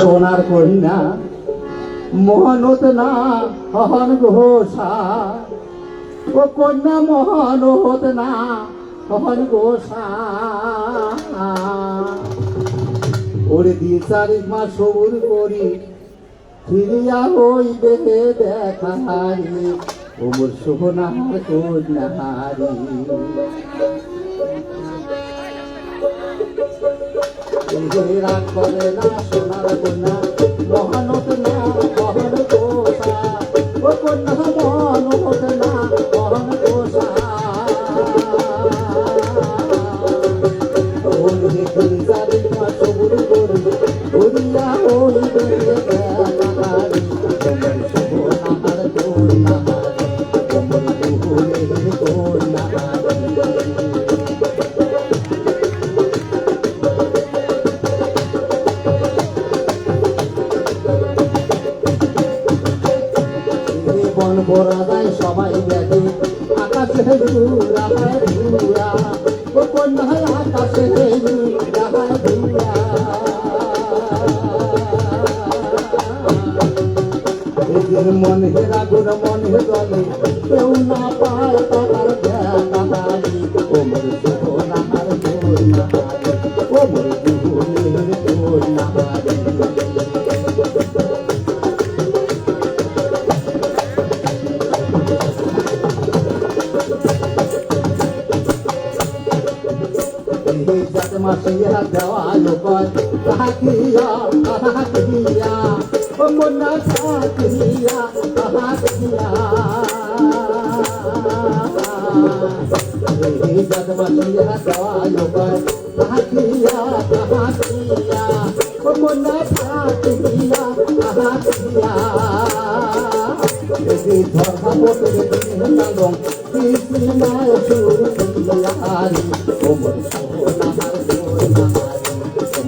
সোনার কন্যা, মোহনত না হন ঘোষা ও কন্যা, মোহনত না হন ঘোষা ওরে দিয়ে চারি মাস সবুর করি, ফিরিয়া হইবে দেখা ওমর সোনার কন্যা হারি রাগ করে না সোনার কন্যা। বন যায় সবাই দেখে আকাশে ঘুরা হয় ঘুরা ও কন্যায় আকাশে ঘুরা হয় ঘুরা এদের মনে রাগুন মনে গলে কেউ না পায় তার দেখাহারি ও মোর সোনার কন্যাহারি ও মোর মাসিয়া দেওয়া লোক কাহিয়া কাহিয়া ও মনা কাহিয়া কাহিয়া জাত মাসিয়া দেওয়া লোক কাহিয়া কাহিয়া ও মনা কাহিয়া এই ধর্ম পটে দিন নাগং কৃষ্ণায় সুরিয়ারি ওমর সোনার সোনারি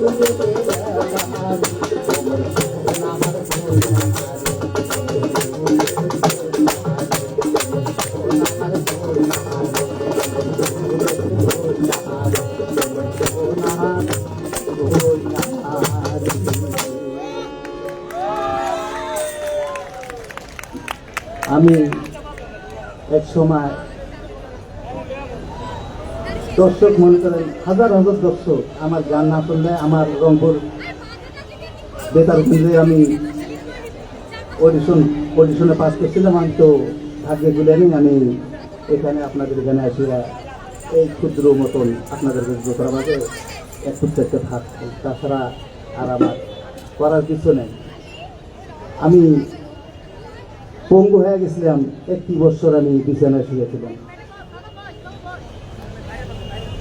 আমি এক সময় দর্শক মনে করেন, হাজার হাজার দর্শক আমার গান না শুনলে, আমার রংপুর বেতার কেন্দ্রে আমি অডিশন অডিশনে পাস করছিলাম, আমি তো ভাগ্যে গুলে নেই, আমি এখানে আপনাদের এখানে আসিয়া এই ক্ষুদ্র মতন আপনাদের করার মাঝে এক ক্ষুদ্র একটা ভাত তাছাড়া আর আমার করার কিছু নেই। আমি পঙ্গু হয়ে গেছিলাম, একটি বছর আমি বিছানায় শুয়েছিলাম।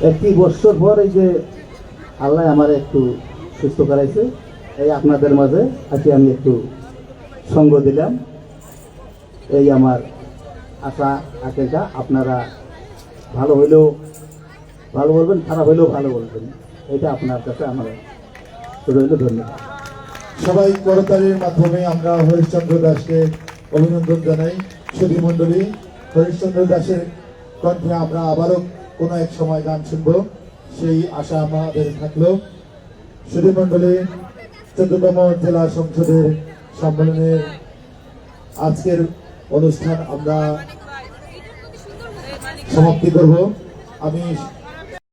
একটি বছর পর এই যে আল্লাহ আমার একটু সুস্থ করাইছে, এই আপনাদের মাঝে আজকে আমি একটু সঙ্গ দিলাম। এই আমার আশা, আকাঙ্ক্ষা, আপনারা ভালো হইলেও ভালো বলবেন, খারাপ হইলেও ভালো বলবেন। এটা আপনার কাছে আমার রইল ধন্যবাদ। সবাই করতালির মাধ্যমে আমরা হরিশ্চন্দ্র দাসকে অভিনন্দন জানাই। সুধী মণ্ডলী, হরিশ্চন্দ্র দাসের কণ্ঠে আমরা আবারও কোনো এক সময় গান শুনব, সেই আশা আমাদের থাকল। সুধী মণ্ডলী, চোদ্দতম জেলা সংসদের সম্মেলনের আজকের অনুষ্ঠান আমরা সমাপ্তি করব। আমি